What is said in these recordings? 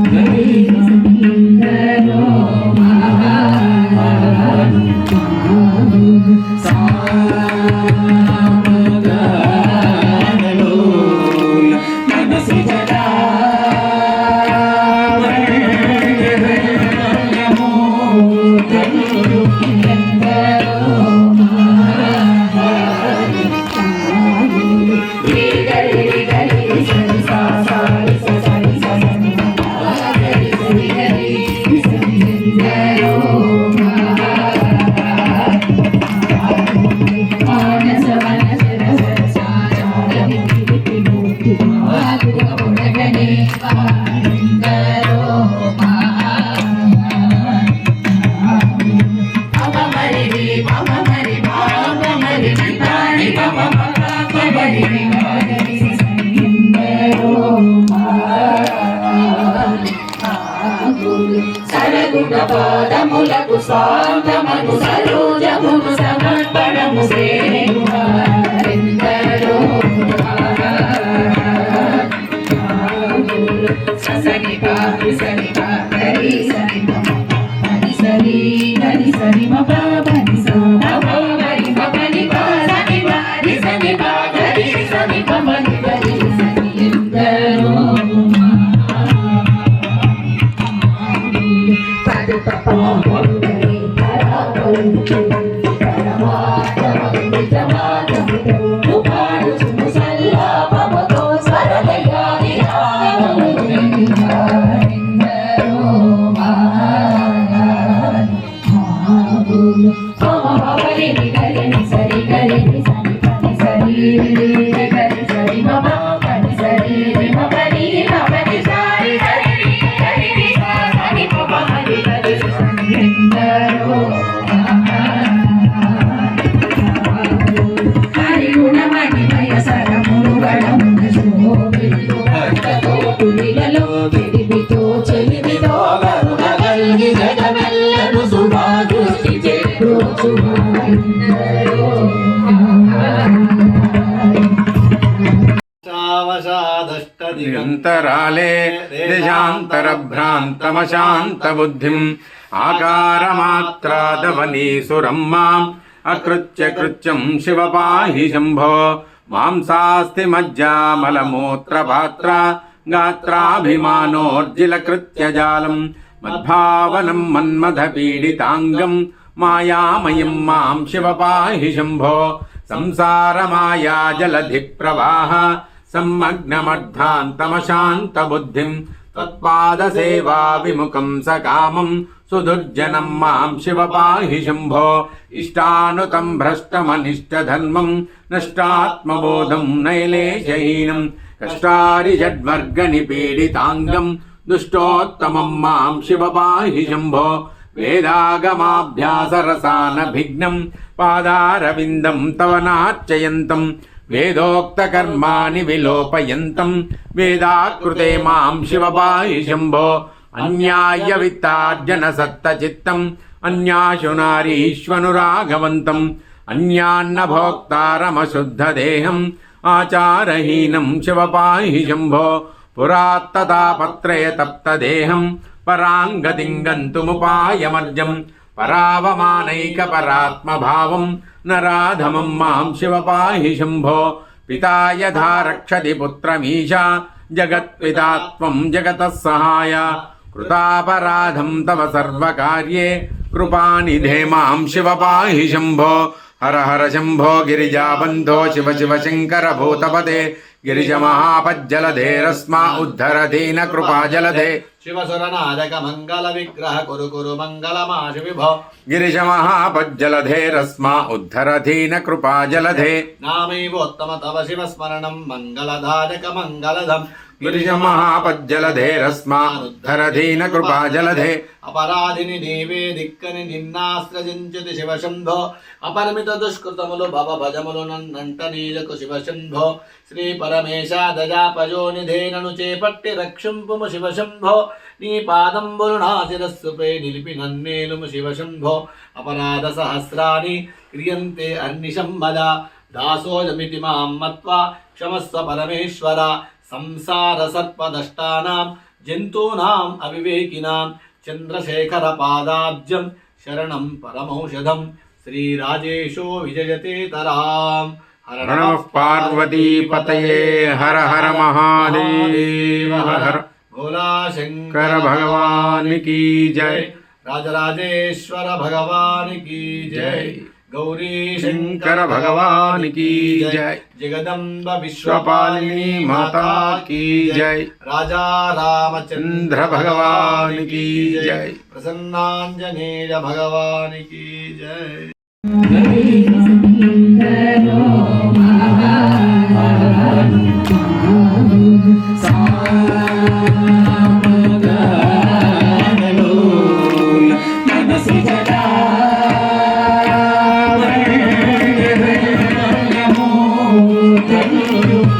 陪 సరగుణ పాదములకు స్వాంతమను సరోజమును సమర్పణము శ్రేణుమారెందరో సరి గరి సరి పని సరి గరి సరి మమ సరి నిరంతరాలే దేశాంతరభ్రాంతమశాంతబుద్ధిం ఆకారమాత్రాదవనీసురం మాం అకృత్య కృత్యం శివ పాహి శంభో మాంసాస్తి మజ్జామలమూత్రపాత్ర గాత్రాభిమానోర్జిలకృత్యజాలం మద్భావనం మన్మథపీడితాంగం మాయామయం మాం శివ పాహి శంభో సంసారమాయా జలధి ప్రవాహ సమ్మగ్నమర్థాంతమశాంతబుద్ధిం త్వత్పాదసేవా విముఖం సకామం సుదుర్జనం మాం శివ పాహి శంభో ఇష్టానుతం భ్రష్టమనిష్టధర్మం నష్టాత్మబోధం నైలేశహీనం కష్టారిషడ్వర్గ నిపీడితాంగం దుష్టోత్తమం మాం శివ పాహి శంభో వేదాగమాభ్యాసరసానభిఘ్నం పాదారవిందం తవ నార్చయంతం వేదోక్తకర్మాణి విలోపయంతం. వేదాకృతే మాం శివ శంభో. అన్యాయ విత్తార్జన సత్తచిత్తం. అన్యాశు నారీశ్వనురాఘవంతం. అన్యాన్న భోక్తారమశుద్ధదేహం ఆచారహీనం శివపాయి శంభో. పురాత్తతాపత్రయ తప్తదేహం పరాంగతిం గంతుముపాయమర్జం పరావమానైకపరాత్మభావం. न राधमं शिव पाहि शम्भो। पिता यथा रक्षति पुत्रमीशा। जगत्पिता त्वं जगतः सहाय। कृतापराधं तव सर्वकार्ये। कृपानिधे माँ शिव पाहि शम्भो। हर हर शम्भो गिरिजाबन्धो शिव शिव शङ्कर भूतपदे गिरिजमहापज्जलधे रस्मा उद्धरधीन कृपा जलधे। కృపాజలధే నామైవోత్తమ తవ శివ స్మరణం మంగళదాయక మంగళదం గిరిజ మహాపజ్జలధేరస్మా ఉద్ధర దీన కృపాజలధే అపరాధిని నీవే దిక్కని నిన్నాశ్రజించుతి శివశంభో అపరిమిత దుష్కృతములు భవ భజములు నన్నంట నీలకు శివశంభో శ్రీ పరమేశ దజాపయోనిధేనను చేపట్టి రక్షింపుము శివశంభో నీ పాదంబులు నా శిరస్సుపై నిలిపి నన్నేలుము శివశంభో. అపరాధ సహస్రాని క్రియంతే అర్నిశం మద దాసోజమితి మాం మత్వా క్షమస్వ పరమేశ్వర. సంసార సర్పదష్టానాం జంతూనాం అవివేకినాం. చంద్రశేఖర పాదాబ్జం శరణం పరమౌషధం. శ్రీరాజేశో విజయతే తరాం. హర పార్వతీపతయే హర హర మహాదేవ హర भोला शंकर भगवान की जय। राजराजेश्वर भगवान की जय। गौरी शंकर भगवान की जय। जगदम्ब विश्वपालिनी माता की जय। राजा रामचंद्र भगवान की जय। प्रसन्नांजनेय भगवान की जय।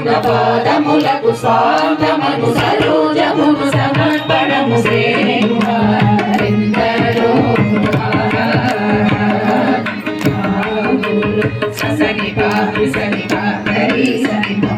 సరగుణ పాదములకు స్వాంతమను సరోజమును సమర్పణము సేనువారెందరో ససని పాపి సని పాపరి సని పని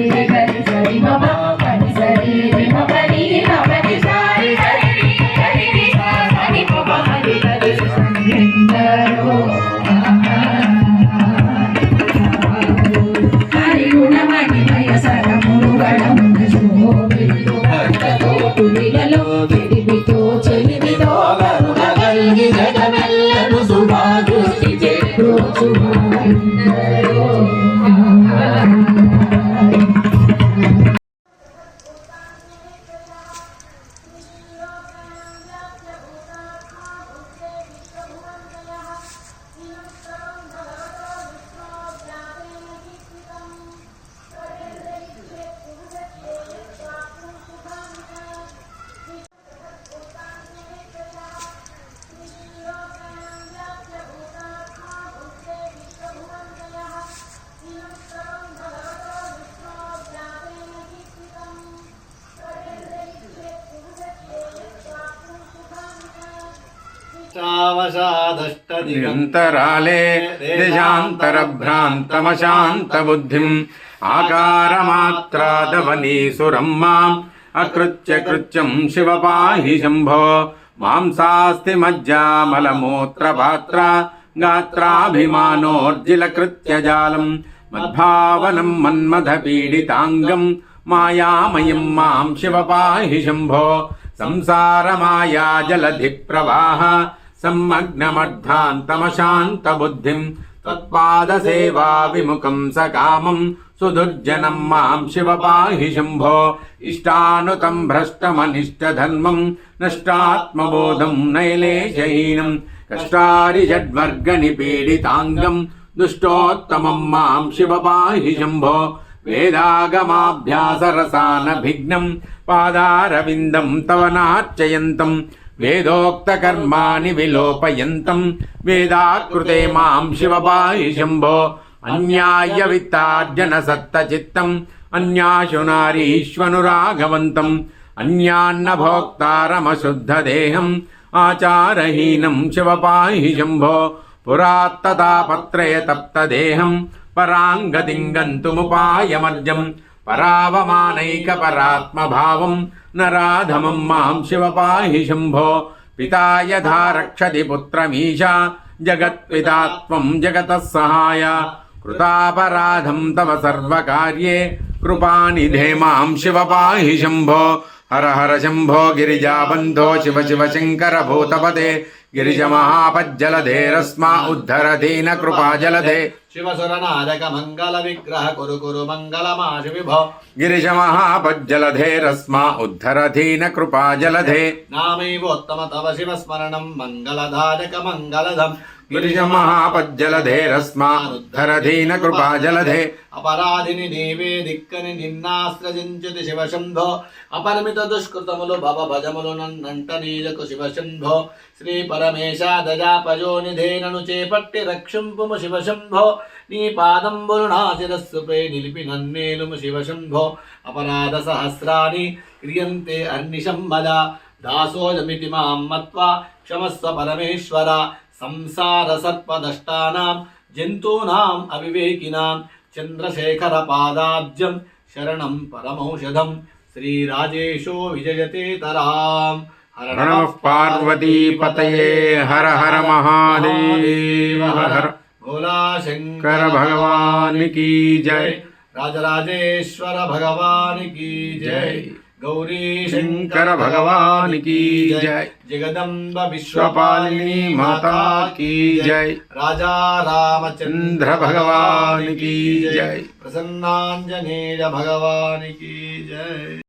నిరంతరాలే దేశాంతరభ్రాంతమశాంత బుద్ధిం ఆకారమాత్రాదవనీసురం మాం. అకృత్య కృత్యం శివ పాహి శంభో. మాంసాస్తి మజ్జామలమూత్రపాత్ర. గాత్రాభిమానోర్జిల కృత్యజాలం మద్భావనం మన్మథ పీడితాంగం మాయామయం మాం శివ పాహి శంభో. సంసారమాయా జలధి ప్రవాహ సమ్మగ్నమర్థాంతమశాంత బుద్ధిం తత్పాద సేవా విముఖం సకామం సుదుర్జనం మాం శివ పాహి శంభో ఇష్టానుతం భ్రష్టమనిష్టధర్మం నష్టాత్మబోధం నైలేశహీనం కష్టారి షడ్వర్గ నిపీడితాంగం దుష్టోత్తమం మాం శివ పాహి వేదోక్తకర్మాణి విలోపయంతం. వేదాకృతే మాం శివ శంభో. అన్యాయ విత్తార్జన సత్తచిత్తం. అన్యాశు నారీష్వనురాఘవంతం అన్యాన్న భోక్తారమశుద్ధదేహం ఆచారహీనం శివపాయి శంభో. పురాత్తతాపత్రయ తప్తదేహం పరాంగతిం గంతుముపాయమర్జం పరావమానైకపరాత్మభావం నరాధమం మాం శివ పాహి శంభో పితా యథా రక్షతి పుత్రమీశా జగత్పితాత్వం జగతః సహాయ కృతాపరాధం తవ సర్వకార్యే కృపానిధే మాం శివ పాహి శంభో హర హర శంభో గిరిజాబంధో శివ శివ శంకర భూతపతే गिरिजमहापज्जलधेरस्मा उद्धरधीन कृपा जलधे विग्रह कुरु कुरु मङ्गलमाशि विभो गिरिजमहापज्जलधेरस्मा उद्धरधीन कृपा जलधे नामैवोत्तम तव शिवस्मरणं मङ्गलधारकमङ्गलधम् శివ కృపా జలధే అపరాధిని నీవే దిక్కని నిన్నాశ్రజించుతి శివశంభో అపరిమిత దుష్కృతములు భవ భజములు నన్నంట నీలకు శివశంభో శ్రీ పరమేశ దజాపయోనిధేనను చేపట్టి రక్షింపుము శివశంభో నీ పాదంబులు నా శిరస్సుపై నిలిపి నన్నేలుము శివశంభో అపరాధ సహస్రాన్ని క్రియంతే అర్నిశం మద దాసోజమితి మాం మత్వా క్షమస్వ పరమేశ్వర సంసార సర్పదష్టానాం జంతూనాం అవివేకినాం చంద్రశేఖర పాదాబ్జం శరణం పరమౌషధం శ్రీరాజేశో విజయతే తరాం హర నమః పార్వతీపతయే హర హర మహాదేవ హర హర భోలా శంకర శంకర భగవాన్ కీ गौरी शंकर भगवान की जय। जगदम्ब विश्वपालिनी माता की जय। राजा रामचंद्र भगवान की जय। प्रसन्नांजनेय भगवान की जय।